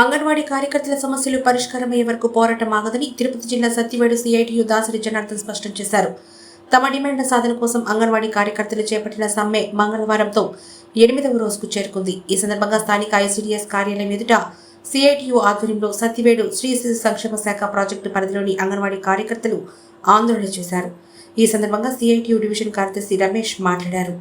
అంగన్వాడీ కార్యకర్తల సమస్యలు పరిష్కారమయ్యే వరకు పోరాటం ఆగదని తిరుపతి జిల్లా సత్యవేడు సిఐటియు దాసరి జనార్దన్ స్పష్టం చేశారు. తమ డిమాండ్ల సాధన కోసం అంగన్వాడీ కార్యకర్తలు చేపట్టిన సమ్మె మంగళవారంతో ఎనిమిదవ రోజుకు చేరుకుంది. ఈ సందర్భంగా స్థానిక ఐసీడీఎస్ కార్యాలయం ఎదుట సిఐటియు ఆధ్వర్యంలో సత్యవేడు శ్రీ శిశు సంక్షేమ శాఖ ప్రాజెక్టు పరిధిలోని అంగన్వాడీ కార్యకర్తలు ఆందోళన చేశారు. ఈ సందర్భంగా సిఐటియు డివిజన్ కార్యదర్శి రమేష్ మాట్లాడారు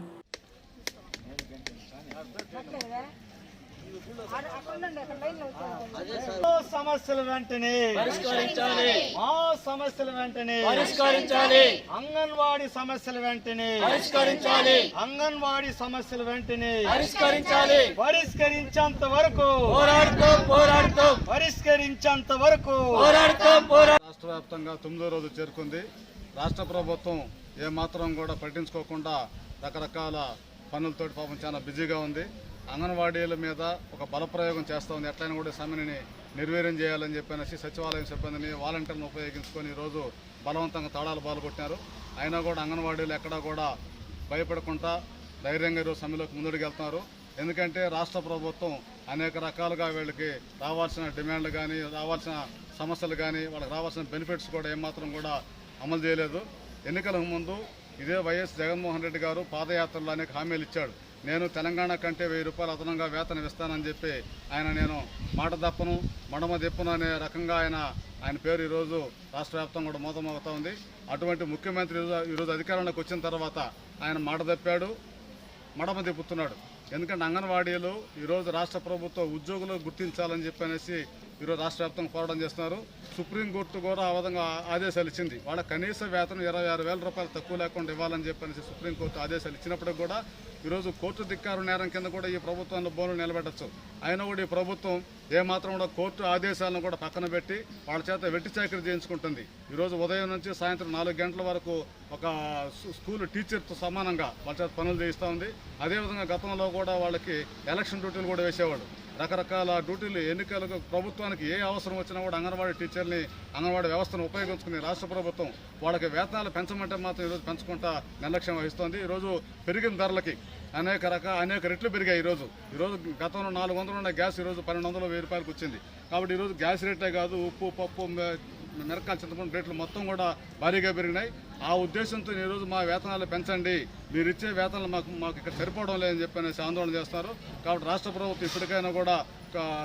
మా సమస్యల వెంటనే పరిష్కరించాలి. మా సమస్యల వెంటనే పరిష్కరించాలి. అంగన్వాడీ సమస్యల వెంటనే పరిష్కరించాలి. అంగన్వాడీ సమస్యల వెంటనే పరిష్కరించాలి. పరిష్కరించేంత వరకు పోరాడుతూ పోరాడుతూ. పరిష్కరించేంత వరకు పోరాడుతూ పోరాడు రాష్ట్ర వ్యాప్తంగా తొమ్మిదో రోజు చేరుకుంది. రాష్ట్ర ప్రభుత్వం ఏమాత్రం కూడా పట్టించుకోకుండా రకరకాల పనులతోటి పాపం చాలా బిజీగా ఉంది. అంగన్వాడీల మీద ఒక బలప్రయోగం చేస్తూ ఉంది. ఎట్లయినా కూడా సమ్మెని నిర్వీర్యం చేయాలని చెప్పనేసి సచివాలయం సిబ్బందిని వాలంటీర్లను ఉపయోగించుకొని ఈరోజు బలవంతంగా తాళాలు పాల్గొట్టినారు అయినా కూడా అంగన్వాడీలు ఎక్కడా కూడా భయపడకుండా ధైర్యంగా ఈరోజు సమ్మెలోకి ముందుకు వెళ్తున్నారు ఎందుకంటే రాష్ట్ర ప్రభుత్వం అనేక రకాలుగా వీళ్ళకి రావాల్సిన డిమాండ్లు కానీ రావాల్సిన సమస్యలు కానీ వాళ్ళకి రావాల్సిన బెనిఫిట్స్ కూడా ఏమాత్రం కూడా అమలు చేయలేదు. ఎన్నికలకు ముందు ఇదే వైఎస్ జగన్మోహన్ రెడ్డి గారు పాదయాత్రలో అనేక హామీలు ఇచ్చాడు. నేను తెలంగాణ కంటే వెయ్యి రూపాయలు అదనంగా వేతనం ఇస్తానని చెప్పి ఆయన నేను మాట తప్పను మడమ తిప్పను అనే రకంగా ఆయన ఆయన పేరు ఈరోజు రాష్ట్ర వ్యాప్తంగా కూడా మోతమవుతా ఉంది. అటువంటి ముఖ్యమంత్రి ఈరోజు అధికారంలోకి వచ్చిన తర్వాత ఆయన మాట తప్పాడు మడమ తిప్పుతున్నాడు. ఎందుకంటే అంగన్వాడీలు ఈరోజు రాష్ట్ర ప్రభుత్వ ఉద్యోగులు గుర్తించాలని చెప్పనేసి ఈరోజు రాష్ట్ర వ్యాప్తంగా పోరాటం చేస్తున్నారు. సుప్రీంకోర్టు కూడా ఆ విధంగా ఆదేశాలు ఇచ్చింది. వాళ్ళ కనీస వేతనం ఇరవై ఆరు వేల రూపాయలు తక్కువ లేకుండా ఇవ్వాలని చెప్పనేసి సుప్రీంకోర్టు ఆదేశాలు ఇచ్చినప్పటికి కూడా ఈరోజు కోర్టు ధిక్కారు నేరం కింద కూడా ఈ ప్రభుత్వాన్ని బోను నిలబెట్టచ్చు. అయినా కూడా ఈ ప్రభుత్వం ఏమాత్రం కూడా కోర్టు ఆదేశాలను కూడా పక్కన పెట్టి వాళ్ళ చేత వెట్టి చాకరీ చేయించుకుంటుంది. ఈరోజు ఉదయం నుంచి సాయంత్రం నాలుగు గంటల వరకు ఒక స్కూల్ టీచర్తో సమానంగా వాళ్ళ చేత పనులు చేయిస్తూ ఉంది. అదేవిధంగా గతంలో కూడా వాళ్ళకి ఎలక్షన్ డ్యూటీలు కూడా వేసేవాళ్ళు. రకరకాల డ్యూటీలు ఎన్నికలకు ప్రభుత్వానికి ఏ అవసరం వచ్చినా కూడా అంగన్వాడీ టీచర్ని అంగన్వాడీ వ్యవస్థను ఉపయోగించుకుని రాష్ట్ర ప్రభుత్వం వాళ్ళకి వేతనాలు పెంచమంటే మాత్రం ఈరోజు పెంచకుండా నిర్లక్ష్యం వహిస్తోంది. ఈరోజు పెరిగిన ధరలకి అనేక రకాల అనేక రెట్లు పెరిగాయి ఈరోజు. ఈరోజు గతంలో నాలుగు వందలు ఉన్న గ్యాస్ ఈరోజు పన్నెండు వందలు వెయ్యి రూపాయలకు వచ్చింది. కాబట్టి ఈరోజు గ్యాస్ రేటే కాదు ఉప్పు పప్పు మె- చింతపండు రేట్లు మొత్తం కూడా భారీగా పెరిగినాయి. ఆ ఉద్దేశంతో ఈరోజు మా వేతనాలు పెంచండి. మీరు ఇచ్చే వేతనాలు మాకు మాకు ఇక్కడ సరిపోవడం లేదని చెప్పి అనేసి ఆందోళన చేస్తున్నారు కాబట్టి రాష్ట్ర ప్రభుత్వం ఇప్పటికైనా కూడా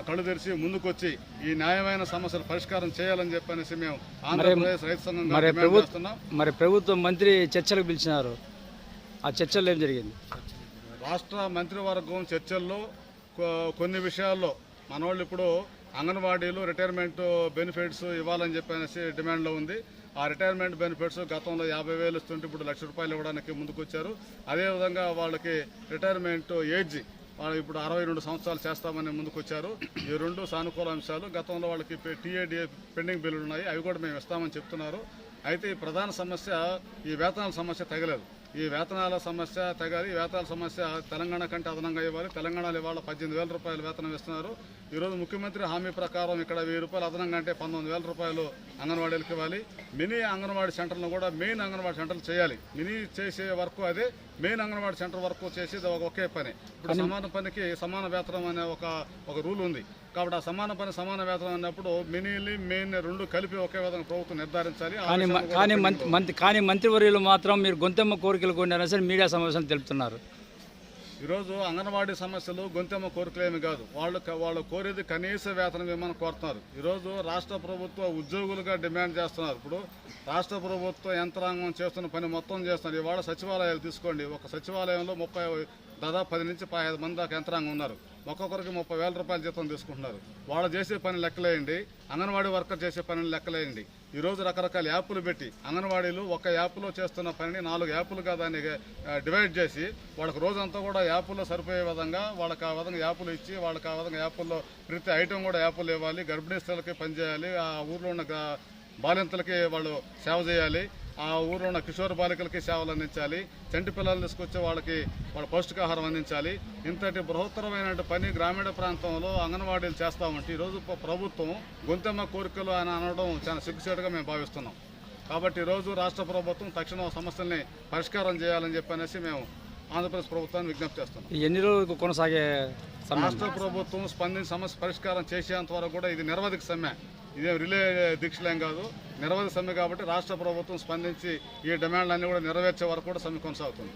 కళ్ళు తెరిచి ముందుకొచ్చి ఈ న్యాయమైన సమస్యలు పరిష్కారం చేయాలని చెప్పి అనేసి మేము ఆంధ్రప్రదేశ్ రైతు సంఘంగా మరి ప్రభుత్వం మంత్రి చర్చలకు పిలిచినారు. ఆ చర్చల్లో ఏం జరిగింది? రాష్ట్ర మంత్రివర్గం చర్చల్లో కొన్ని విషయాల్లో మనోళ్ళు ఇప్పుడు అంగన్వాడీలు రిటైర్మెంట్ బెనిఫిట్స్ ఇవ్వాలని చెప్పనేసి డిమాండ్లో ఉంది. ఆ రిటైర్మెంట్ బెనిఫిట్స్ గతంలో యాభై వేలు ఇస్తుంటే ఇప్పుడు లక్ష రూపాయలు ఇవ్వడానికి ముందుకొచ్చారు. అదేవిధంగా వాళ్ళకి రిటైర్మెంట్ ఏజ్ వాళ్ళు ఇప్పుడు అరవై రెండు సంవత్సరాలు చేస్తామని ముందుకొచ్చారు. ఈ రెండు సానుకూల అంశాలు. గతంలో వాళ్ళకి టీఏడిఏ పెండింగ్ బిల్లులు ఉన్నాయి. అవి కూడా మేము ఇస్తామని చెప్తున్నారు. అయితే ఈ ప్రధాన సమస్య ఈ వేతనాల సమస్య తగలేదు. ఈ వేతనాల సమస్య తగాలి. వేతనాల సమస్య తెలంగాణ కంటే అదనంగా ఇవ్వాలి. తెలంగాణలో ఇవాళ పద్దెనిమిది వేల రూపాయలు వేతనం ఇస్తున్నారు. ఈరోజు ముఖ్యమంత్రి హామీ ప్రకారం ఇక్కడ వెయ్యి రూపాయలు అదనంగా అంటే పంతొమ్మిది వేల రూపాయలు అంగన్వాడీలకు ఇవ్వాలి. మినీ అంగన్వాడీ సెంటర్లను కూడా మెయిన్ అంగన్వాడీ సెంటర్లు చేయాలి. మినీ చేసే వరకు అదే మెయిన్ అంగన్వాడీ సెంటర్ వరకు చేసేది ఒక- పని. ఇప్పుడు సమాన పనికి సమాన వేతనం అనే ఒక ఒక రూల్ ఉంది. కాబట్టి ఆ సమాన పని సమాన వేతనం అన్నప్పుడు మినీని మెయిన్ రెండు కలిపి ఒకే విధంగా ప్రభుత్వం నిర్ధారించాలి. కానీ మంత్రి కానీ మంత్రివర్యులు మాత్రం మీరు గొంతెమ్మ కోరికలు సరే మీడియా సమావేశం తెలుపుతున్నారు. ఈరోజు అంగన్వాడీ సమస్యలు గొంతెమ్మ కోరికలేమి కాదు. వాళ్ళు వాళ్ళు కోరేది కనీస వేతనం ఇవ్వమని కోరుతున్నారు. ఈరోజు రాష్ట్ర ప్రభుత్వ ఉద్యోగులుగా డిమాండ్ చేస్తున్నారు. ఇప్పుడు రాష్ట్ర ప్రభుత్వ యంత్రాంగం చేస్తున్న పని మొత్తం చేస్తున్నారు. ఇవాళ సచివాలయాలు తీసుకోండి. ఒక సచివాలయంలో ముప్పై దాదాపు పది నుంచి పదిహేను మంది దాకా యంత్రాంగం ఉన్నారు. ఒక్కొక్కరికి ముప్పై వేల రూపాయల జీతం తీసుకుంటున్నారు. వాళ్ళు చేసే పని లెక్కలేయండి. అంగన్వాడీ వర్కర్ చేసే పనిని లెక్కలేయండి. ఈరోజు రకరకాల యాప్లు పెట్టి అంగన్వాడీలు ఒక యాప్లో చేస్తున్న పనిని నాలుగు యాప్లుగా దాన్ని డివైడ్ చేసి వాళ్ళకి రోజంతా కూడా యాప్లో సరిపోయే విధంగా వాళ్ళకి ఆ విధంగా యాప్లు ఇచ్చి వాళ్ళకి ఆ విధంగా యాప్ల్లో ప్రతి ఐటెం కూడా యాప్లు ఇవ్వాలి గర్భిణీ స్త్రీలకి పనిచేయాలి ఆ ఊర్లో ఉన్న బాలింతలకి వాళ్ళు సేవ చేయాలి. ఆ ఊర్లో ఉన్న కిషోర బాలికలకి సేవలు అందించాలి చంటి పిల్లలు తీసుకొచ్చే వాళ్ళకి వాళ్ళ పౌష్టికాహారం అందించాలి. ఇంతటి బృహత్తరమైన పని గ్రామీణ ప్రాంతంలో అంగన్వాడీలు చేస్తామంటే ఈరోజు ప్రభుత్వం గొంతెమ్మ కోరికలు అని అనడం చాలా సిగ్గుచేటుగా మేము భావిస్తున్నాం. కాబట్టి ఈరోజు రాష్ట్ర ప్రభుత్వం తక్షణం సమస్యల్ని పరిష్కారం చేయాలని చెప్పనేసి మేము ఆంధ్రప్రదేశ్ ప్రభుత్వాన్ని విజ్ఞప్తి చేస్తున్నాం. ఎన్ని రోజులకు కొనసాగే రాష్ట్ర ప్రభుత్వం స్పందించి సమస్య పరిష్కారం చేసేంత వరకు కూడా ఇది నిరవధిక సమ్మె. ఇదే రిలే దీక్షలేం కాదు నిరవధిక సమ్మె కాబట్టి రాష్ట్ర ప్రభుత్వం స్పందించి ఈ డిమాండ్లన్నీ కూడా నెరవేర్చే వరకు కూడా సమ్మె కొనసాగుతుంది.